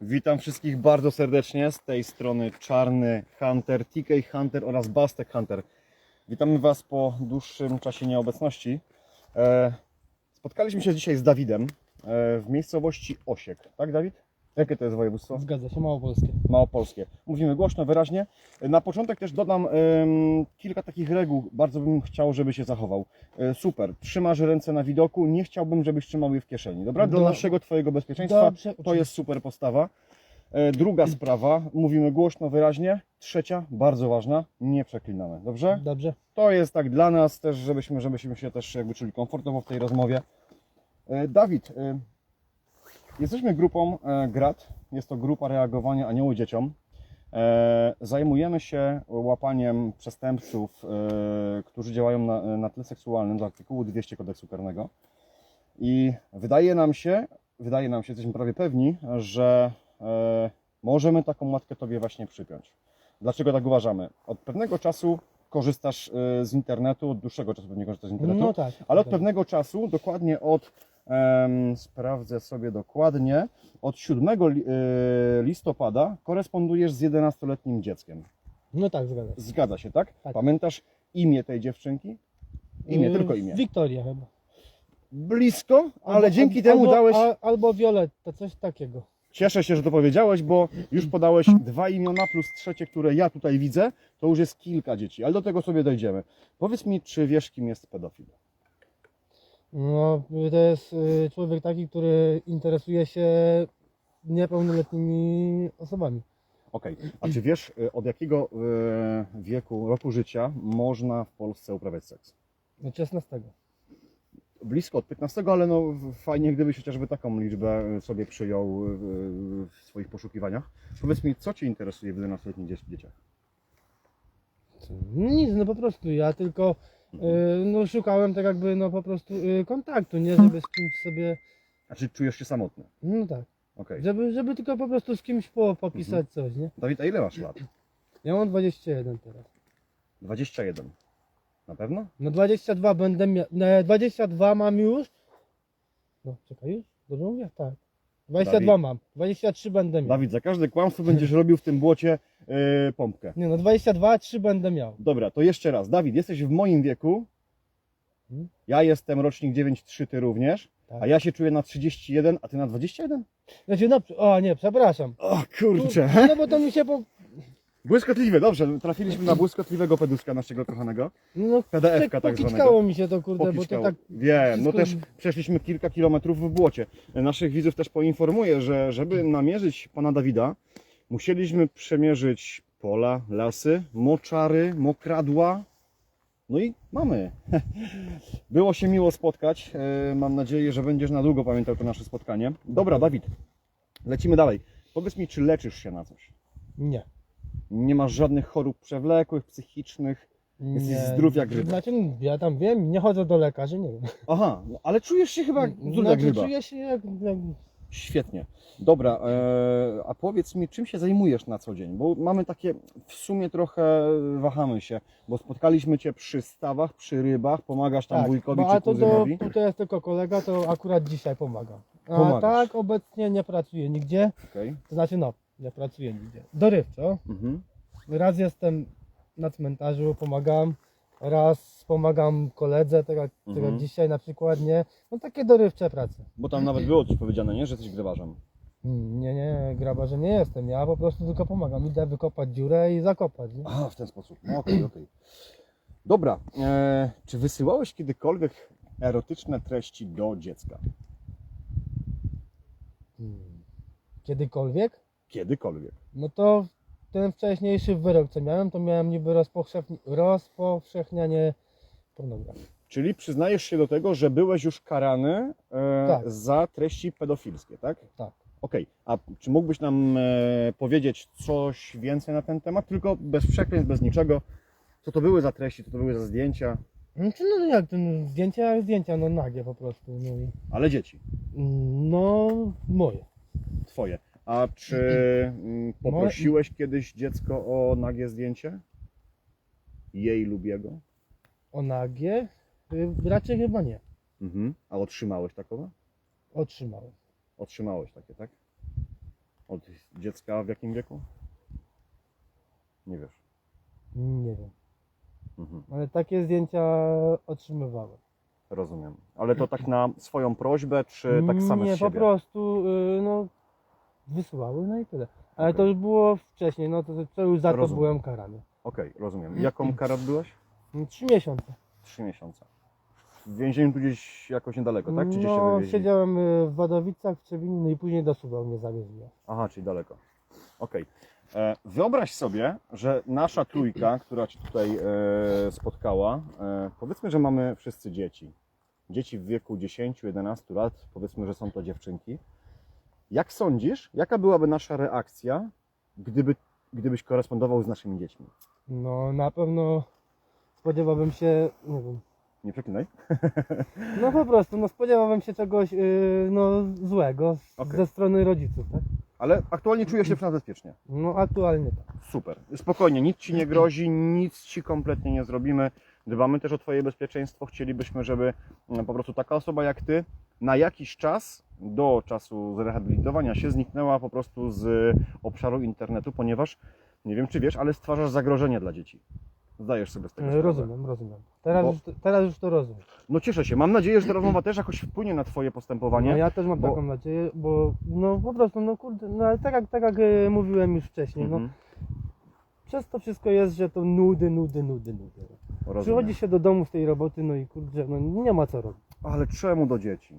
Witam wszystkich bardzo serdecznie z tej strony Czarny Hunter, TK Hunter oraz Bastek Hunter. Witamy Was po dłuższym czasie nieobecności. E, spotkaliśmy się dzisiaj z Dawidem e, w miejscowości Osiek. Tak, Dawid? Jakie to jest województwo? Zgadza się, małopolskie. Małopolskie. Mówimy głośno, wyraźnie. Na początek też dodam kilka takich reguł. Bardzo bym chciał, żeby się zachował. E, super. Trzymasz ręce na widoku. Nie chciałbym, żebyś trzymał je w kieszeni. Dobra? Dla Do- naszego, Twojego bezpieczeństwa. Dobrze, To jest super postawa. E, Druga sprawa, mówimy głośno, wyraźnie. Trzecia, bardzo ważna, nie przeklinamy. Dobrze? Dobrze. To jest tak dla nas też, żebyśmy, żebyśmy się też jakby czuli komfortowo w tej rozmowie. E, Dawid, e, jesteśmy grupą e, GRAT. Jest to grupa reagowania anioły dzieciom. E, Zajmujemy się łapaniem przestępców, e, którzy działają na, na tle seksualnym z artykułu 200 kodeksu karnego. I wydaje nam się, wydaje nam się, jesteśmy prawie pewni, że możemy taką matkę Tobie właśnie przypiąć. Dlaczego tak uważamy? Od pewnego czasu korzystasz z internetu, od dłuższego czasu pewnie korzystasz z internetu, No tak. ale od tak. pewnego czasu, dokładnie od, sprawdzę sobie dokładnie, od 7 li- e, listopada korespondujesz z 11-letnim dzieckiem. No tak, zgadza się. Zgadza się, tak? Tak. Pamiętasz imię tej dziewczynki? Imię, Y, tylko imię. Wiktoria chyba. Blisko, ale Albo- dzięki albo, temu dałeś... a- Albo Violetta, coś takiego. Cieszę się, że to powiedziałeś, bo już podałeś dwa imiona plus trzecie, które ja tutaj widzę. To już jest kilka dzieci, ale do tego sobie dojdziemy. Powiedz mi, czy wiesz, kim jest pedofil? No, to jest y, człowiek taki, który interesuje się niepełnoletnimi osobami. Okej, a czy wiesz, y, od jakiego y, wieku, roku życia można w Polsce uprawiać seks? No 16. Blisko od 15, ale no fajnie, gdybyś chociażby taką liczbę sobie przyjął y, w swoich poszukiwaniach. Powiedz mi, co Cię interesuje w 11-letnich dzie- dzieciach? No Nic, no po prostu ja tylko no, szukałem tak jakby no po prostu y, kontaktu, nie żeby z kimś sobie, A czy czujesz się samotny? no tak, Okej. żeby, żeby tylko po prostu z kimś po, popisać coś, nie? Dawid, a ile masz lat? Ja mam 21 teraz. 21. Na pewno? No 22 będę miał. Nie, 22 mam już. No czekaj już? Dobrze mówię? Tak. 22 Dawid. mam. 23 będę miał. Dawid, za każde kłamstwo będziesz robił w tym błocie yy, pompkę. Nie no 22, 3 będę miał. Dobra, to jeszcze raz. Dawid, jesteś w moim wieku. Hmm? Ja jestem rocznik 9-3, ty również. Tak. A ja się czuję na 31, a ty na 21? Znaczy no, o nie, przepraszam. O kurczę. No bo to mi się po. Błyskotliwe, dobrze. Trafiliśmy na błyskotliwego peduska naszego kochanego. No PDF-ka tak pokickało zwanego. mi się to kurde, bo to tak. Wiem, no wszystko- też przeszliśmy kilka kilometrów w błocie. Naszych widzów też poinformuję, że żeby namierzyć pana Dawida, musieliśmy przemierzyć pola, lasy, moczary, mokradła. No i mamy. Było się miło spotkać. E, Mam nadzieję, że będziesz na długo pamiętał to nasze spotkanie. Dobra, Dawid, lecimy dalej. Powiedz mi, czy leczysz się na coś? Nie. Nie masz żadnych chorób przewlekłych, psychicznych? Jesteś nie. zdrów jak ryba. Znaczy, ja tam wiem, nie chodzę do lekarzy, nie wiem. Aha, no, ale czujesz się chyba zdrów jak Znaczy, ryba. czuję się jak, jak Świetnie. Dobra, e, a powiedz mi, czym się zajmujesz na co dzień? Bo mamy takie, w sumie trochę wahamy się, bo spotkaliśmy Cię przy stawach, przy rybach, pomagasz tam wujkowi bo, czy a to, to, kuzynowi. jest tylko kolega, to akurat dzisiaj pomagam. A Pomagasz. tak obecnie nie pracuję nigdzie. Okej. To znaczy no, nie pracuję nigdzie. Dorywczo. Mhm. Raz jestem na cmentarzu, pomagam. Raz pomagam koledze, tak jak, tak Mhm. dzisiaj na przykład, nie? No takie dorywcze prace. Bo tam nawet było coś powiedziane, nie? Że jesteś grywarzem. Mm, Nie, nie, grabarze nie jestem. Ja po prostu tylko pomagam. Idę wykopać dziurę i zakopać. Nie? Aha, w ten sposób. No okej, okej. Dobra, e, czy wysyłałeś kiedykolwiek erotyczne treści do dziecka? Mm. Kiedykolwiek? Kiedykolwiek. No to ten wcześniejszy wyrok, co miałem, to miałem niby rozpowszechni- rozpowszechnianie pornografii. Czyli przyznajesz się do tego, że byłeś już karany e, Tak. za treści pedofilskie, tak? Tak. Okej, a czy mógłbyś nam e, powiedzieć coś więcej na ten temat? Tylko bez przekleństw, bez niczego. Co to były za treści, co to były za zdjęcia, Znaczy, no jak ten zdjęcia, zdjęcia, no nagie po prostu. No, i, ale dzieci, no moje. twoje. A czy mm, poprosiłeś kiedyś dziecko o nagie zdjęcie? Jej lub jego? O nagie? Y, Raczej chyba nie. Mhm. A otrzymałeś takowe? Otrzymałem. Otrzymałeś takie, tak? Od dziecka w jakim wieku? Nie wiesz. Nie wiem. Mhm. Ale takie zdjęcia otrzymywałem. Rozumiem. Ale to tak na swoją prośbę, czy tak same Nie, z siebie? po prostu y, no, wysyłały, no i tyle. Ale Okej. to już było wcześniej, no to, to już za to Rozumiem. byłem karany. Okej, rozumiem. Jaką karę odbyłeś? No, Trzy miesiące. Trzy miesiące. W więzieniu tu gdzieś jakoś niedaleko, tak? Czy gdzieś się no, wywieźli? siedziałem y, w Wadowicach, w Trzebinie, no i później do Suwał mnie zawieźli. Aha, czyli daleko. Okej. E, Wyobraź sobie, że nasza trójka, która Cię tutaj e, spotkała, e, powiedzmy, że mamy wszyscy dzieci. Dzieci w wieku 10-11 lat, powiedzmy, że są to dziewczynki. Jak sądzisz, jaka byłaby nasza reakcja, gdyby, gdybyś korespondował z naszymi dziećmi? No na pewno spodziewałbym się, nie wiem, Nie przeklinaj. no po prostu, no spodziewałbym się czegoś y, no, złego z, Okej. ze strony rodziców, tak? Ale aktualnie czujesz się w nas bezpiecznie. No aktualnie tak. Super. Spokojnie, nic ci nie grozi, nic ci kompletnie nie zrobimy. Dbamy też o Twoje bezpieczeństwo. Chcielibyśmy, żeby mm, po prostu taka osoba jak Ty na jakiś czas, do czasu zrehabilitowania się, zniknęła po prostu z obszaru internetu, ponieważ nie wiem, czy wiesz, ale stwarzasz zagrożenie dla dzieci. Zdajesz sobie z tego sprawę. Rozumiem, rozumiem. Teraz, Bo- już, to- teraz już to rozumiem. No cieszę się. Mam nadzieję, że ta rozmowa też jakoś wpłynie na Twoje postępowanie. No ja też mam Bo- taką nadzieję, bo no po prostu, no kurde, no ale tak jak, tak jak e, mówiłem już wcześniej, no Mhm. przez to wszystko jest, że to nudy, nudy, nudy, nudy. Rozumiem. Przychodzi się do domu z tej roboty, no i kurde, no nie ma co robić. Ale czemu do dzieci?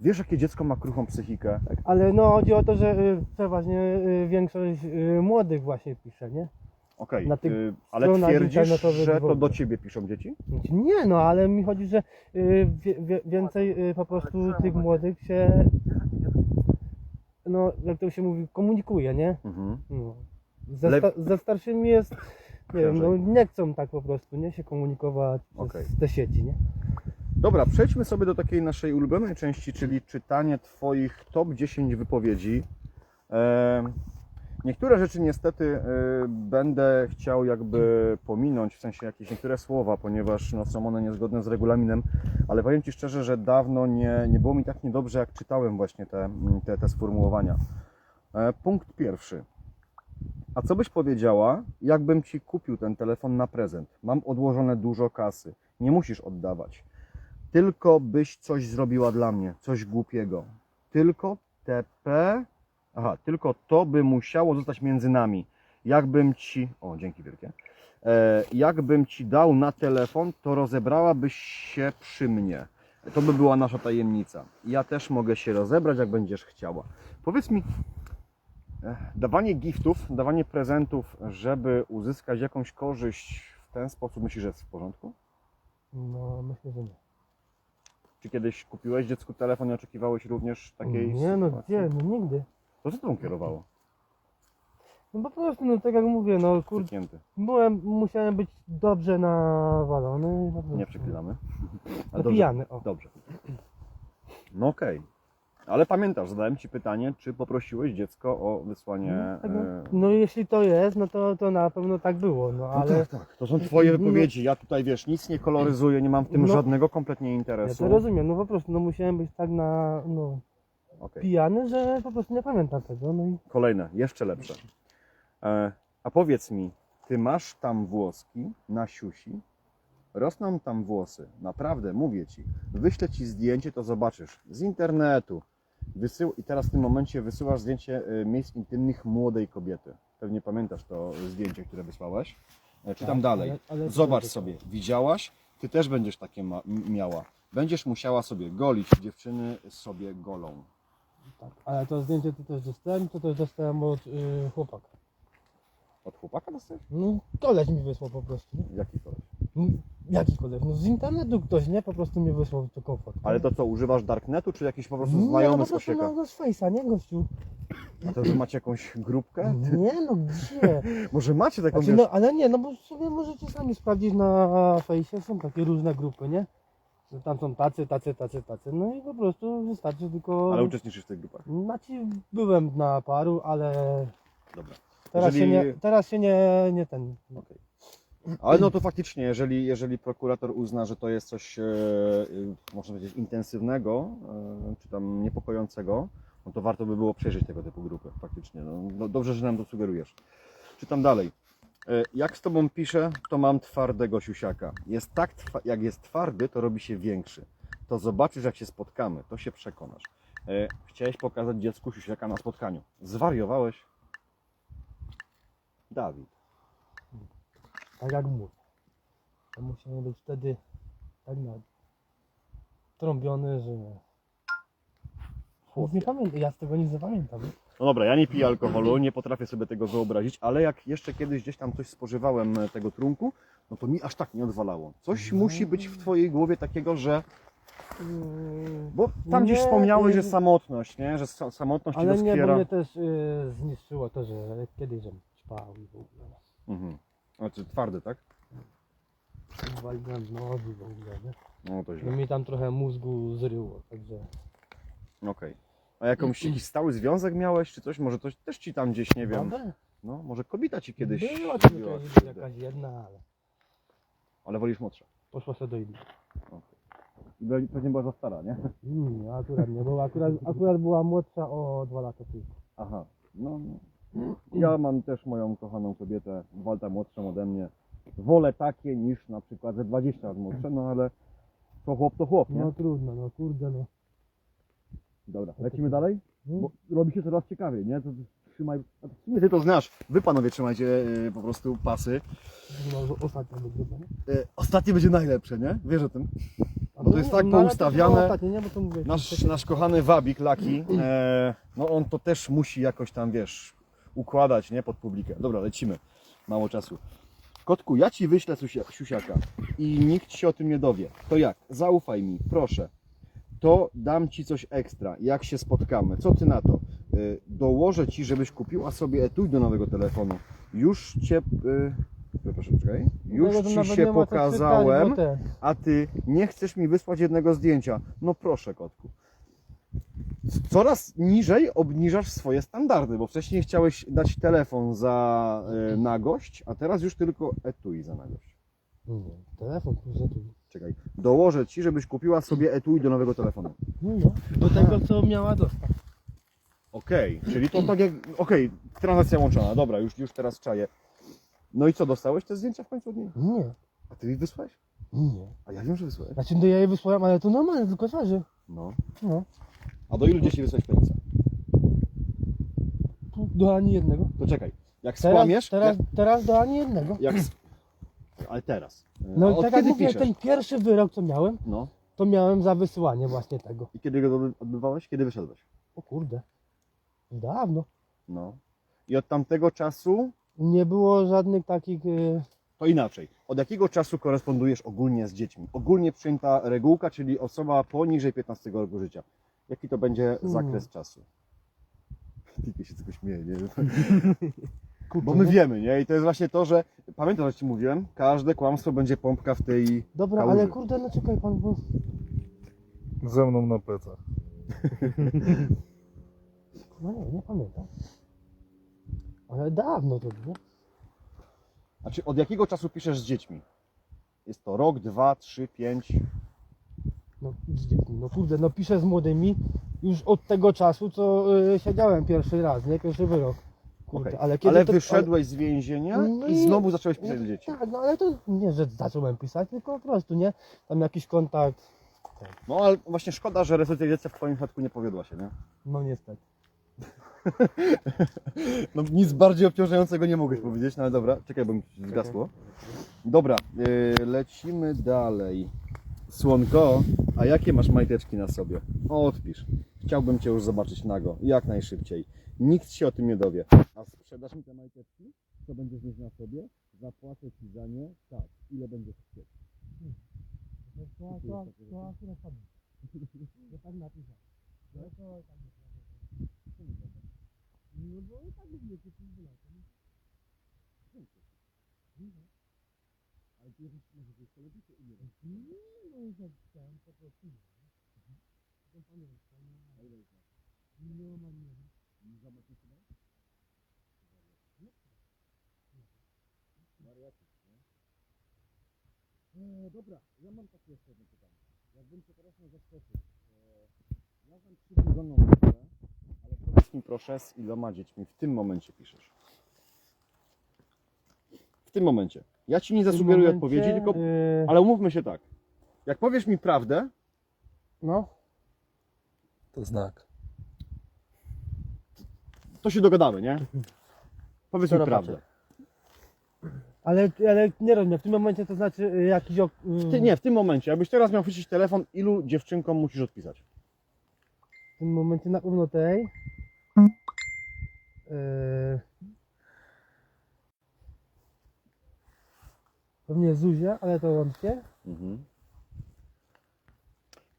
Wiesz, jakie dziecko ma kruchą psychikę? Ale no chodzi o to, że y, przeważnie y, większość y, młodych właśnie pisze, nie? Okej, Na tych y, ale stronach twierdzisz, internetowych że to do Ciebie piszą dzieci? Nie no, ale mi chodzi, że y, wie, wie, więcej y, po prostu tych młodych się, no jak to się mówi, komunikuje, nie? Mhm. No. Ze, sta, ze starszymi jest, nie wiem, no nie chcą tak po prostu, nie? Się komunikować przez Okej. te sieci, nie? Dobra, przejdźmy sobie do takiej naszej ulubionej części, czyli czytanie Twoich top 10 wypowiedzi. Niektóre rzeczy niestety e, będę chciał jakby pominąć, w sensie jakieś niektóre słowa, ponieważ no, są one niezgodne z regulaminem, ale powiem Ci szczerze, że dawno nie, nie było mi tak niedobrze, jak czytałem właśnie te, te, te sformułowania. E, punkt pierwszy. A co byś powiedziała, jakbym Ci kupił ten telefon na prezent? Mam odłożone dużo kasy. Nie musisz oddawać. Tylko byś coś zrobiła dla mnie, coś głupiego. Tylko TP. Aha, tylko to by musiało zostać między nami. Jakbym ci. O, dzięki wielkie. E, jakbym ci dał na telefon, to rozebrałabyś się przy mnie. To by była nasza tajemnica. Ja też mogę się rozebrać, jak będziesz chciała. Powiedz mi, dawanie giftów, dawanie prezentów, żeby uzyskać jakąś korzyść w ten sposób, myślisz, że jest w porządku? No myślę, że nie. Czy kiedyś kupiłeś dziecku telefon i oczekiwałeś również takiej Nie no sytuacji? gdzie, no nigdy. To co tobą kierowało? No po prostu, no tak jak mówię, no kurde, byłem, musiałem być dobrze nawalony. i po prostu- Nie przeklinamy. No pijany, o. Dobrze. No okej. Ale pamiętasz, zadałem Ci pytanie, czy poprosiłeś dziecko o wysłanie... No, tak, no, e, no jeśli to jest, no to, to na pewno tak było, no no ale tak, tak. To są Twoje No- wypowiedzi. Ja tutaj, wiesz, nic nie koloryzuję, nie mam w tym No. żadnego kompletnie ja interesu. to rozumiem, no po prostu, no musiałem być tak na, no Okej. pijany, że po prostu nie pamiętam tego, no i Kolejne, jeszcze lepsze. E, a powiedz mi, ty masz tam włoski na siusi? Rosną tam włosy, naprawdę, mówię ci. Wyślę ci zdjęcie, to zobaczysz. Z internetu. Wysył... I teraz w tym momencie wysyłasz zdjęcie e, miejsc intymnych młodej kobiety. Pewnie pamiętasz to zdjęcie, które wysłałeś. E, Czytam Tak, dalej. ale- ale- Zobacz sobie, widziałaś? Ty też będziesz takie miała. Będziesz musiała sobie golić. Dziewczyny sobie golą. tak, ale to zdjęcie to też dostałem, to też dostałem od y, chłopaka. Od chłopaka dostajesz? No koleś mi wysłał po prostu, nie? Jaki koleś? No, jaki koleś? No z internetu ktoś, nie? Po prostu mi wysłał taką fotkę. Ale to co, używasz Darknetu, czy jakiś po prostu nie, no znajomy po z prostu osieka? no, no z Face'a, nie gościu? A to wy macie jakąś grupkę? Nie no, gdzie? Może macie taką, Znaczy, wiesz, no, ale nie, no bo sobie możecie sami sprawdzić na fejsie, są takie różne grupy, nie? Że tam są tacy, tacy, tacy, tacy, no i po prostu wystarczy tylko... ale uczestniczysz w tych grupach. Znaczy, byłem na paru, ale Dobra. Teraz Jeżeli- się nie, teraz się nie, nie ten... Ale no to faktycznie, jeżeli, jeżeli prokurator uzna, że to jest coś, e, e, można powiedzieć, intensywnego, e, czy tam niepokojącego, no to warto by było przejrzeć tego typu grupy faktycznie. No, no dobrze, że nam to sugerujesz. Czytam dalej. E, Jak z tobą piszę, to mam twardego siusiaka. Jest tak, jak jest twardy, to robi się większy. To zobaczysz, jak się spotkamy, to się przekonasz. E, Chciałeś pokazać dziecku siusiaka na spotkaniu. Zwariowałeś? Dawid. Tak jak mówię. To musiałem być wtedy tak na trąbiony, że... Chłop, nie pamiętam, ja z tego nic nie pamiętam. No dobra, ja nie piję alkoholu, nie potrafię sobie tego wyobrazić, ale jak jeszcze kiedyś gdzieś tam coś spożywałem e, tego trunku, no to mi aż tak nie odwalało. Coś musi być w twojej głowie takiego, że. Bo tam gdzieś Nie, wspomniałeś, nie, że samotność, nie? Że sa- samotność ci Ale nie, bo doskwiera. mnie też y, zniszczyło to, że kiedyś żem ćpał i w ogóle. Mhm. Znaczy twardy, tak? Waliłem nogi w ogóle, nie? No to źle. mi tam trochę mózgu zryło, także... Okej. A jakąś, jakiś stały związek miałeś, czy coś? Może coś też ci tam gdzieś, nie wiem. Babę? No, może kobieta ci kiedyś. Była tam jakaś, jakaś jedna, ale Ale wolisz młodsza. poszła sobie do innej. I be- Pewnie była za stara, nie? Nie, akurat nie, bo akurat, akurat była młodsza o dwa lata tylko. Aha. No, no. Ja mam też moją kochaną kobietę, dwa lata młodszą ode mnie. Wolę takie niż na przykład ze 20 lat młodsze, no ale to chłop to chłop, nie? No trudno, no kurde, no. Dobra, lecimy dalej? no. Bo robi się coraz ciekawiej, nie? To trzymaj, a w sumie ty to znasz. Wy panowie trzymajcie e, po prostu pasy. No, ostatnio będzie chyba, nie? E, ostatnie będzie najlepsze, nie? Wiesz o tym? Bo to jest tak ale to poustawiane. było Ostatnio, nie, bo to mówię. Nasz, nasz kochany Wabik, Laki, e, no on to też musi jakoś tam, wiesz, układać, nie? Pod publikę. Dobra, lecimy. Mało czasu. Kotku, ja ci wyślę siusiaka i nikt się o tym nie dowie. To jak? Zaufaj mi, proszę. To dam ci coś ekstra, jak się spotkamy. Co ty na to? Y, dołożę ci, żebyś kupiła sobie etui do nowego telefonu. Już cię... Y, przepraszam, czekaj. Już Tego to ci się pokazałem a ty nie chcesz mi wysłać jednego zdjęcia. No proszę, kotku. Coraz niżej obniżasz swoje standardy, bo wcześniej chciałeś dać telefon za y, nagość, a teraz już tylko etui za nagość. Nie, telefon, kurczę, tu. Czekaj, dołożę ci, żebyś kupiła sobie etui do nowego telefonu. No, no. Do tego, co miała dostać. Okej, czyli to tak jak. Okej, transakcja łączona, dobra, już, już teraz czaję. No i co, dostałeś te zdjęcia w końcu od niej? Nie, A ty ich wysłałeś? nie. A ja wiem, że wysłałeś. Znaczy, no ja je wysłałem, ale to normalnie, tylko twarzy. No. No. A do ilu dzieci wysłałeś penica? Do ani jednego. To czekaj, jak Teraz, skłamiesz. teraz, teraz do ani jednego. Jak, jak, ale teraz. No A i od tak jak kiedy mówię, piszesz? ten pierwszy wyrok, co miałem, No. to miałem za wysyłanie właśnie tego. I kiedy go odby- odbywałeś? Kiedy wyszedłeś? O kurde. Dawno. No. I od tamtego czasu, Nie było żadnych takich... y, to inaczej. Od jakiego czasu korespondujesz ogólnie z dziećmi? Ogólnie przyjęta regułka, czyli osoba poniżej 15 roku życia. Jaki to będzie Hmm. zakres czasu? Tylko się tylko śmieje, nie? Bo my no. wiemy, nie? I to jest właśnie to, że pamiętam, że Ci mówiłem, każde kłamstwo będzie pompka w tej Dobra, kałuży. ale kurde, no czekaj pan, bo... Ze mną na plecach. No nie, nie pamiętam. Ale dawno to było. Znaczy, od jakiego czasu piszesz z dziećmi? Jest to rok, dwa, trzy, pięć. No, no kurde, no piszę z młodymi już od tego czasu, co y, siedziałem pierwszy raz, nie? Pierwszy wyrok. Kurde, Okej. ale kiedy Ale to... wyszedłeś z więzienia No i i- znowu zacząłeś pisać do dzieci. Tak, no ale to nie, że zacząłem pisać, tylko po prostu, nie? Tam jakiś kontakt, No ale właśnie szkoda, że resocjalizacja w Twoim przypadku nie powiodła się, nie? no niestety. No nic bardziej obciążającego nie mogłeś powiedzieć, no ale dobra, czekaj, bo mi się zgasło. Dobra, yy, lecimy dalej. Słonko, a jakie masz majteczki na sobie? O, odpisz. Chciałbym Cię już zobaczyć nago, jak najszybciej. Nikt się o tym nie dowie. A sprzedasz mi te majteczki? Co będziesz mieć na sobie? Zapłacę Ci za nie? Tak. Ile będziesz chcieć? To, to, to, to. No to bo tak wiecie, co było. Ale może gdzieś lepiej, czy umie? Nie, no tak chciałem po prostu. To pamiętam. A ile jest? Nie mam nie. Nie zobaczysz chyba? Wariaty, nie? Dobra, ja mam takie jeszcze jedno pytanie. Jakbym Cię teraz miał zaskoczyć. E, ja znam przybudzoną osobę, powiedz mi proszę, z iloma dziećmi w tym momencie piszesz? W tym momencie. Ja ci nie W zasugeruję momencie, odpowiedzi, tylko. y, Ale umówmy się tak. Jak powiesz mi prawdę, No, To znak. to się dogadamy, nie? Powiedz To mi prawdę. ale, ale nie rozumiem, w tym momencie to znaczy y, jakiś... ok- y, Ty, nie, w tym momencie. Jakbyś teraz miał chwycić telefon, ilu dziewczynkom musisz odpisać? W tym momencie na pewno tej. Yy... Pewnie Zuzia, ale to wątpię. Mhm.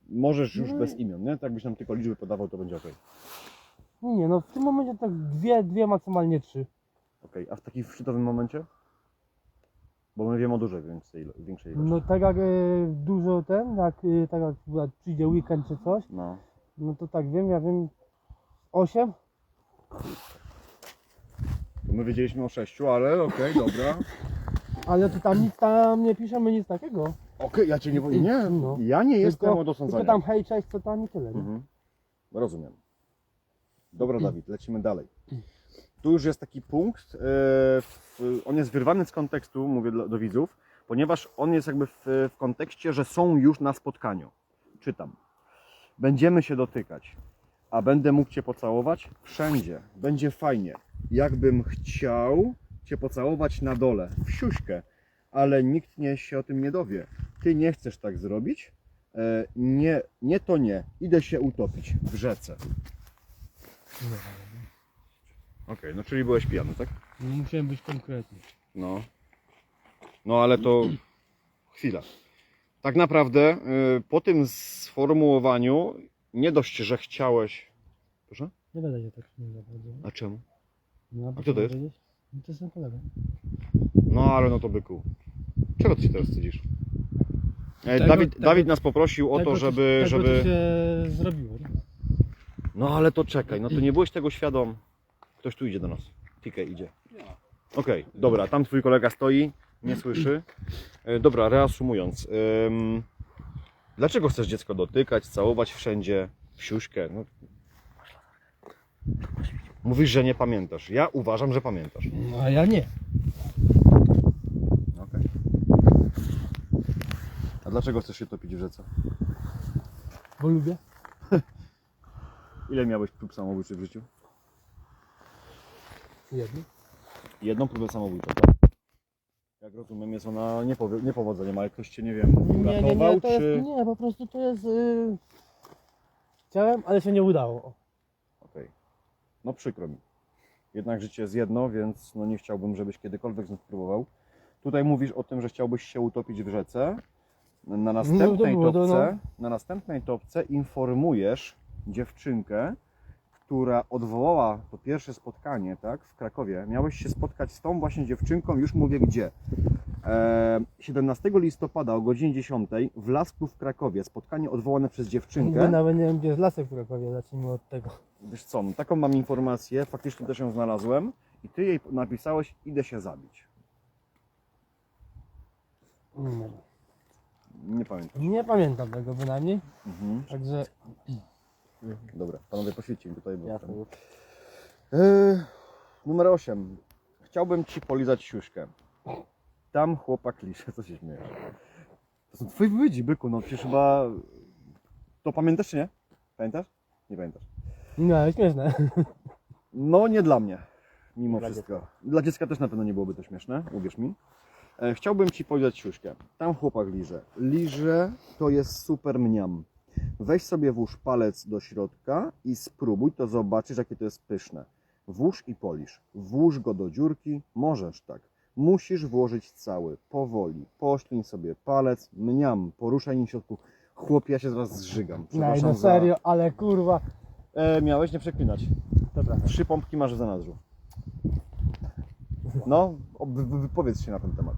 Możesz już No i- bez imion, nie? Tak jakbyś nam tylko liczby podawał, to będzie ok. Nie, no w tym momencie tak dwie, dwie, maksymalnie trzy. Okej, a w takim szczytowym momencie? Bo my wiemy o dużej większej, ilo- większej ilości. No tak jak y, dużo ten, jak, y, tak jak przyjdzie weekend czy coś, No. no to tak wiem, ja wiem osiem. To my wiedzieliśmy o sześciu, ale okej, dobra. Ale to tam nic tam nie piszemy, nic takiego. Okej, ja cię nie powiem. Nie, No. ja nie jestem od osądzania. tylko tam hej, cześć, co tam i tyle. nie? Mhm. Rozumiem. Dobra, Dawid, lecimy dalej. Tu już jest taki punkt, e, w, on jest wyrwany z kontekstu, mówię dla, do widzów, ponieważ on jest jakby w, w kontekście, że są już na spotkaniu. Czytam. Będziemy się dotykać, a będę mógł Cię pocałować wszędzie. Będzie fajnie. Jakbym chciał Cię pocałować na dole, w siuśkę, ale nikt nie się o tym nie dowie. Ty nie chcesz tak zrobić? E, nie, nie to nie. Idę się utopić w rzece. Okej, no czyli byłeś pijany, tak? Nie musiałem być konkretny. No. No ale to chwila. Tak naprawdę y, po tym sformułowaniu nie dość, że chciałeś. Proszę? Nie będę się tak nie zapowiedział. A czemu? No, A kto to jest? powiedzieć? No to jest ten kolega. No ale no to byku. Czego ty się teraz wstydzisz? E, Tego- Dawid, tego- Dawid nas poprosił o to, żeby. tego, żeby... co się zrobiło, nie? No ale to czekaj, no to nie byłeś tego świadom. Ktoś tu idzie do nas. TK idzie. Okej, dobra, tam twój kolega stoi, nie słyszy. E, Dobra, reasumując. ym, dlaczego chcesz dziecko dotykać, całować wszędzie, w siuśkę? No. Mówisz, że nie pamiętasz. Ja uważam, że pamiętasz. No a ja nie. Okej. A dlaczego chcesz się topić w rzece? Bo lubię. Ile miałeś prób samobójczych w życiu? Jedno. Jedną próbę samobójczą, tak? Jak rozumiem, jest ona niepowo- niepowodzeniem, ale ktoś cię, nie wiem, Nie, nie, uratował, nie, to czy... jest, nie, po prostu to jest... Y... Chciałem, ale się nie udało. Okej. No przykro mi. Jednak życie jest jedno, więc no nie chciałbym, żebyś kiedykolwiek znów próbował. Tutaj mówisz o tym, że chciałbyś się utopić w rzece. Na następnej było, no, topce, na następnej topce informujesz dziewczynkę, która odwołała to pierwsze spotkanie, tak, w Krakowie. Miałeś się spotkać z tą właśnie dziewczynką, już mówię gdzie. E, 17 listopada o godzinie 10 w Lasku w Krakowie. Spotkanie odwołane przez Nigdy dziewczynkę. nawet nie wiem, gdzie jest lasek w Krakowie, zacznijmy od tego. Wiesz co, no taką mam informację, faktycznie też ją znalazłem i ty jej napisałeś, idę się zabić. Nie, Nie pamiętam. nie pamiętam tego bynajmniej, Mhm. także... Dobra, panowie poświęćcie mi tutaj. Bo Jasne. Yy, numer 8. Chciałbym ci polizać siuszkę. Tam chłopak lisze, co się śmiejesz. To są twoje wypowiedzi, byku, no przecież chyba... To pamiętasz czy nie? Pamiętasz? Nie pamiętasz. No, śmieszne. No nie dla mnie, mimo Dla wszystko. Dla dziecka też na pewno nie byłoby to śmieszne, uwierz mi. E, chciałbym Ci polizać siuśkę. Tam chłopak liże. Liże to jest super mniam. Weź sobie włóż palec do środka i spróbuj, to zobaczysz jakie to jest pyszne. Włóż i polisz. Włóż go do dziurki, możesz tak. Musisz włożyć cały, powoli. Poślij sobie palec, mniam, poruszaj nim w środku. Chłopie, ja się zaraz zżygam. Przepraszam no za- serio, ale kurwa. E, miałeś nie przeklinać. Dobra. Trzy pompki masz w zanadrzu. No, ob- wypowiedz się na ten temat.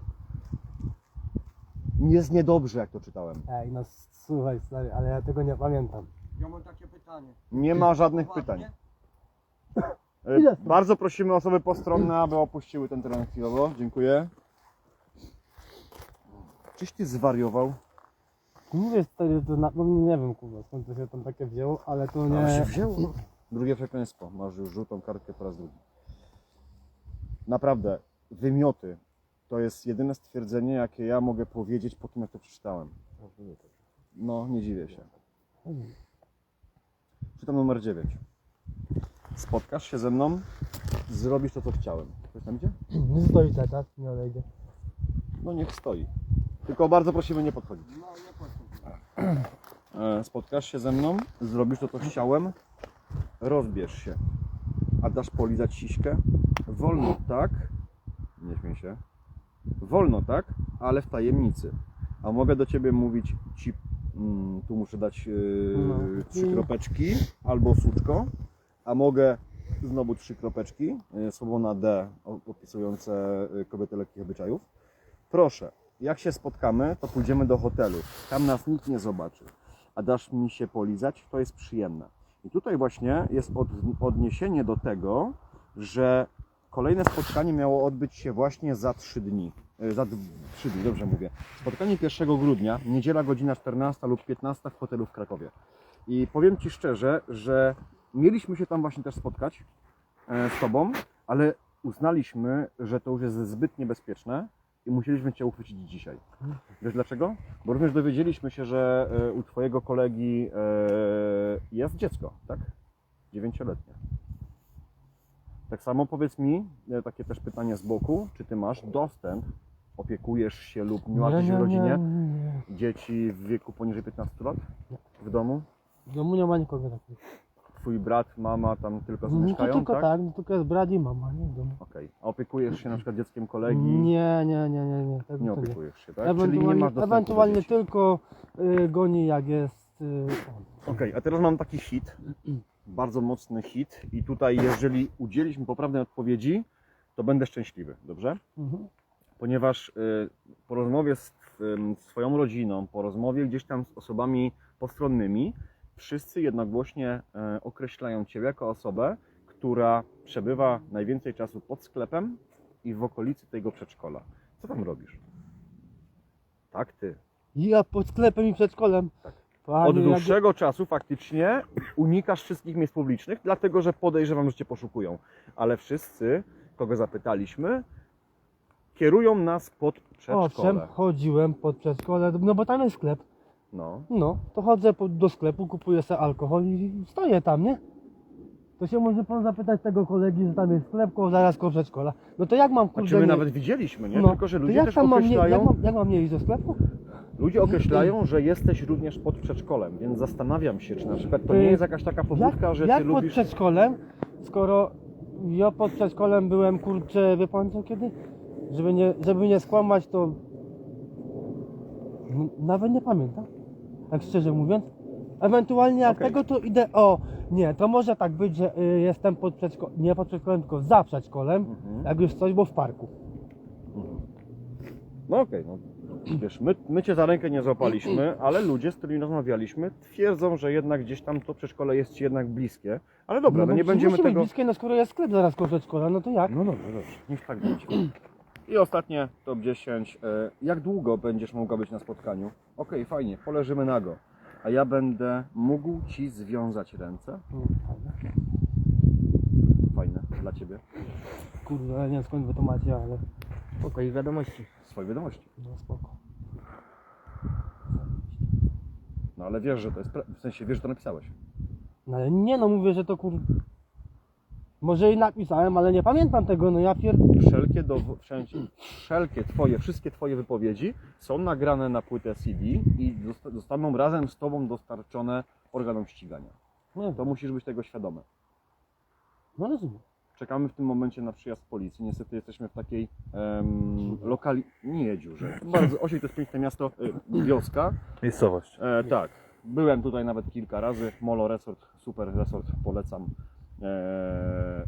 Jest niedobrze, jak to czytałem. Ej, no słuchaj stary, ale ja tego nie pamiętam. Ja mam takie pytanie. Nie ma żadnych pytań. E, Ile? Bardzo prosimy osoby postronne, aby opuściły ten teren chwilowo. Dziękuję. Czyś ty zwariował? Mówię stary, to na, no nie wiem kurwa skąd to się tam takie wzięło, ale to Ale się nie... wzięło. Drugie przekleństwo. Masz już żółtą kartkę po raz drugi. Naprawdę, wymioty to jest jedyne stwierdzenie, jakie ja mogę powiedzieć po tym, jak to przeczytałem. No, nie dziwię się. Czytam numer 9. Spotkasz się ze mną, zrobisz to, co chciałem. Ktoś tam idzie? Nie stoi tak, nie odejdzie. No niech stoi. Tylko bardzo prosimy nie podchodzić. E, Spotkasz się ze mną, zrobisz to, co chciałem, rozbierz się. A dasz polizać siśkę? Wolno tak, nie śmiej się, wolno tak, ale w tajemnicy. A mogę do Ciebie mówić ci, mm, tu muszę dać yy, No. trzy kropeczki albo suczko, a mogę znowu trzy kropeczki, yy, słowo na D opisujące kobiety lekkich obyczajów. Proszę, jak się spotkamy, to pójdziemy do hotelu. Tam nas nikt nie zobaczy. A dasz mi się polizać, to jest przyjemne. I tutaj właśnie jest od, odniesienie do tego, że kolejne spotkanie miało odbyć się właśnie za 3 dni. E, Za 3 dni, dobrze mówię. Spotkanie 1 grudnia, niedziela godzina 14 lub 15 w hotelu w Krakowie. I powiem Ci szczerze, że mieliśmy się tam właśnie też spotkać e, z Tobą, ale uznaliśmy, że to już jest zbyt niebezpieczne i musieliśmy Cię uchwycić dzisiaj. Wiesz dlaczego? Bo również dowiedzieliśmy się, że e, u Twojego kolegi e, jest dziecko, tak? Dziewięcioletnie. Tak samo powiedz mi, e, takie też pytanie z boku, czy Ty masz dostęp, opiekujesz się lub miłaś w rodzinie nie. dzieci w wieku poniżej 15 lat w domu? W domu nie ma nikogo takiego. Twój brat, mama tam tylko No to mieszkają, tylko tak? tak, no tylko jest brat i mama, nie w domu. Okej. A opiekujesz się na przykład dzieckiem kolegi? Nie, nie, nie, nie, nie. Nie to opiekujesz się, tak? Czyli nie Ewentualnie, masz ewentualnie do dzieci. tylko y, goni jak jest y, on. Okej, a teraz mam taki hit, bardzo mocny hit i tutaj jeżeli udzielisz mi poprawnej odpowiedzi, to będę szczęśliwy, dobrze? Mhm. Ponieważ y, po rozmowie z ym, swoją rodziną, po rozmowie gdzieś tam z osobami postronnymi, wszyscy jednogłośnie e, określają Cię jako osobę, która przebywa najwięcej czasu pod sklepem i w okolicy tego przedszkola. Co tam robisz? Tak, ty. Ja pod sklepem i przedszkolem. Tak. Panie, Od jak- dłuższego czasu faktycznie unikasz wszystkich miejsc publicznych, dlatego że podejrzewam, że cię poszukują. Ale wszyscy, kogo zapytaliśmy, kierują nas pod Owszem, przedszkole. chodziłem pod przedszkole, no bo tam jest sklep. No. No, to chodzę po, do sklepu, kupuję sobie alkohol i stoję tam, nie? To się może pan zapytać tego kolegi, że tam jest sklep, koło, zaraz koło przedszkola. No to jak mam kurde Znaczy my nie- nawet widzieliśmy, nie? no, Tylko, że to ludzie jak też tam mam nie, jak, określają, mam, jak mam nie iść do sklepu? ludzie określają, że jesteś również pod przedszkolem, więc zastanawiam się, czy na przykład to nie jest jakaś taka pobudka, jak że jak ty pod lubisz... przedszkolem, skoro ja pod przedszkolem byłem, kurczę, wie pan co kiedy? Żeby nie, żeby nie skłamać, to n- nawet nie pamiętam, tak szczerze mówiąc. Ewentualnie jak Okej. tego, to idę, o, nie, to może tak być, że y, jestem pod przedszkolem, nie pod przedszkolem, tylko za przedszkolem, Mhm. jak już coś, bo w parku. No okej, no. Wiesz, my, my cię za rękę nie złapaliśmy, ale ludzie, z którymi rozmawialiśmy, twierdzą, że jednak gdzieś tam to przedszkole jest ci jednak bliskie. Ale dobra, no, bo nie będziemy musi być tego... bliskie, no skoro jest sklep zaraz koło przedszkola, no to jak? No dobrze, dobrze, niech tak będzie. I ostatnie, top 10. E, Jak długo będziesz mogła być na spotkaniu? Okej, fajnie, poleżymy nago. A ja będę mógł Ci związać ręce. Fajne. Fajne, dla Ciebie. Kurde, ja nie wiem skąd wy to macie, ale spoko i wiadomości. Swoje wiadomości. No spoko. No ale wiesz, że to jest, pra- w sensie wiesz, że to napisałeś. No ale nie no, mówię, że to kur... Może i napisałem, ale nie pamiętam tego, no ja pier... Wszelkie, do, wszelkie Twoje, wszystkie Twoje wypowiedzi są nagrane na płytę CD i zosta- zostaną razem z Tobą dostarczone organom ścigania. Nie To musisz być tego świadomy. no rozumiem. Czekamy w tym momencie na przyjazd policji. Niestety jesteśmy w takiej um, lokali... Nie dziurze. Bardzo, Osiej to jest piękne miasto, y, wioska. Miejscowość. E, tak. Byłem tutaj nawet kilka razy. Molo Resort, super resort, polecam. E,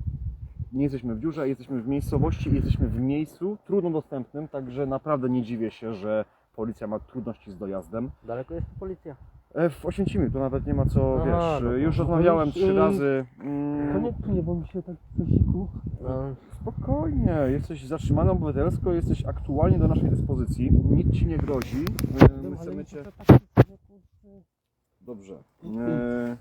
nie jesteśmy w dziurze, jesteśmy w miejscowości, jesteśmy w miejscu trudno dostępnym, także naprawdę nie dziwię się, że policja ma trudności z dojazdem. Daleko jest policja? E, w Oświęcimiu to nawet nie ma co, wiesz, no to- już no rozmawiałem trzy y, razy. Mm, Koniecznie, bo mi się tak kosiku. No. Spokojnie, jesteś zatrzymany obywatelsko, jesteś aktualnie do naszej dyspozycji, nic ci nie grozi. E, My chcemy cię... Dobrze. E,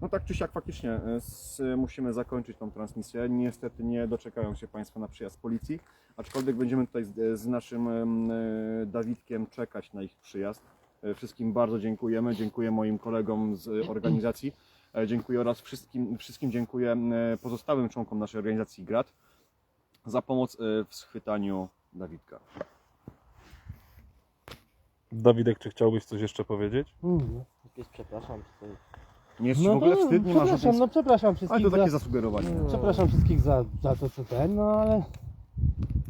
No tak czy siak faktycznie e, s, musimy zakończyć tą transmisję. Niestety nie doczekają się Państwo na przyjazd policji, aczkolwiek będziemy tutaj z, z naszym em, e, Dawidkiem czekać na ich przyjazd. E, Wszystkim bardzo dziękujemy. Dziękuję moim kolegom z organizacji. E, Dziękuję oraz wszystkim, wszystkim dziękuję e, pozostałym członkom naszej organizacji GRAT za pomoc e, w schwytaniu Dawidka. Dawidek, czy chciałbyś coś jeszcze powiedzieć? Jakieś przepraszam, czy coś. Nie jest ci No w ogóle to wstyd, nie masz przepraszam, żadnej... no przepraszam Ale wszystkich to takie za, zasugerowanie. Przepraszam wszystkich za, za to co ten, no ale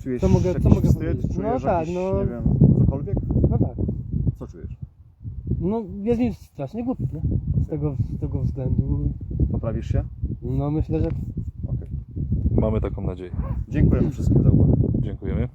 Czujesz Co mogę- co jakiś mogę wstyd? powiedzieć? Czujesz No tak, jakiś, no. nie wiem, cokolwiek? no tak. Co czujesz? No jest mi strasznie głupio, nie? Z tego, z tego względu. Poprawisz się? No myślę, że Okej. Mamy taką nadzieję. Dziękuję wszystkim za uwagę. Dziękujemy.